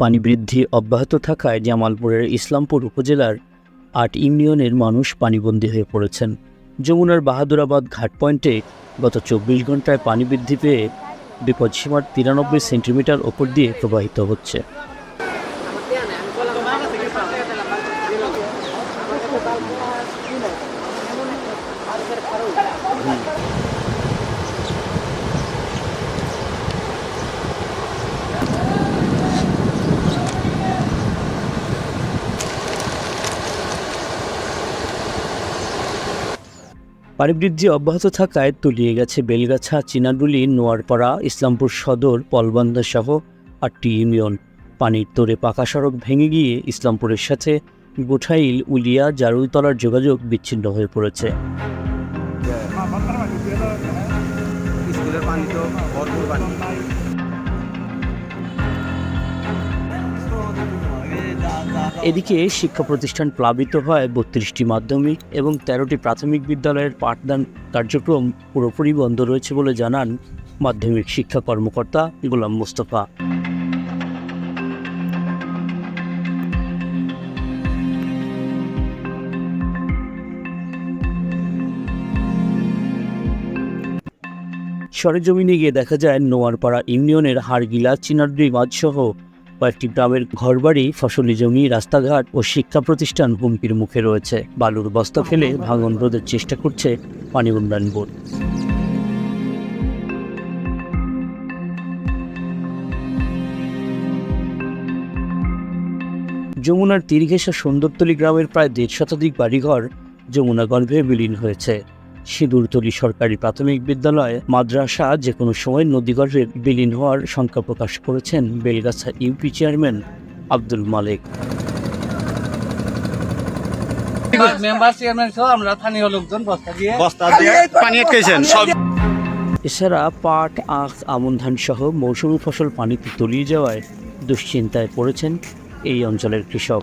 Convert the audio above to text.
পানি বৃদ্ধি অব্যাহত থাকায় জামালপুরের ইসলামপুর উপজেলার আট ইউনিয়নের মানুষ পানিবন্দী হয়ে পড়েছেন। যমুনার বাহাদুরাবাদ ঘাট পয়েন্টে গত চব্বিশ ঘন্টায় পানি বৃদ্ধি পেয়ে বিপদসীমার তিরানব্বই সেন্টিমিটার ওপর দিয়ে প্রবাহিত হচ্ছে। পানি বৃদ্ধি অব্যাহত থাকায় তলিয়ে গেছে বেলগাছা, চিনাডুলি, নোয়ারপাড়া, ইসলামপুর সদর পলবান্ধা সহ আটটি ইউনিয়ন। পানির তোরে পাকা সড়ক ভেঙে গিয়ে ইসলামপুরের সাথে গোঠাইল, উলিয়া জারুলতলার যোগাযোগ বিচ্ছিন্ন হয়ে পড়েছে। পানি তো ভরপুর পানি। এদিকে শিক্ষা প্রতিষ্ঠান প্লাবিত হয় বত্রিশটি মাধ্যমিক এবং তেরোটি প্রাথমিক বিদ্যালয়ের পাঠদান কার্যক্রম পুরোপুরি বন্ধ রয়েছে বলে জানান মাধ্যমিক শিক্ষা কর্মকর্তা গোলাম মোস্তফা। সরেজমিনে গিয়ে দেখা যায় নোয়ারপাড়া ইউনিয়নের হাড়গিলা চিনারডি মাঝসহ কয়েকটি গ্রামের ঘরবাড়ি, ফসলি জমি, রাস্তাঘাট ও শিক্ষা প্রতিষ্ঠান হুমকির মুখে রয়েছে। বালুর বস্তা ফেলে ভাঙন রোধের চেষ্টা করছে পানি উন্নয়ন বোর্ড। যমুনার তীরঘেঁষা সুন্দরতলী গ্রামের প্রায় দেড় শতাধিক বাড়িঘর যমুনা গর্ভে বিলীন হয়েছে। সিঁদুরতলী সরকারি প্রাথমিক বিদ্যালয় মাদ্রাসা যে কোনো সময় নদীগর্ভে বিলীন হওয়ার শঙ্কা প্রকাশ করেছেন Belgachha UP chairman Abdul Malik. Member chairman সহ আমরা স্থানীয় লোকজন বস্তা দিয়ে বস্তা দিয়ে পানি আটকেছেন এছাড়া পাট আখ আমন ধান সহ মৌসুমি ফসল পানিতে তলিয়ে যাওয়ায় দুশ্চিন্তায় পড়েছেন এই অঞ্চলের কৃষক।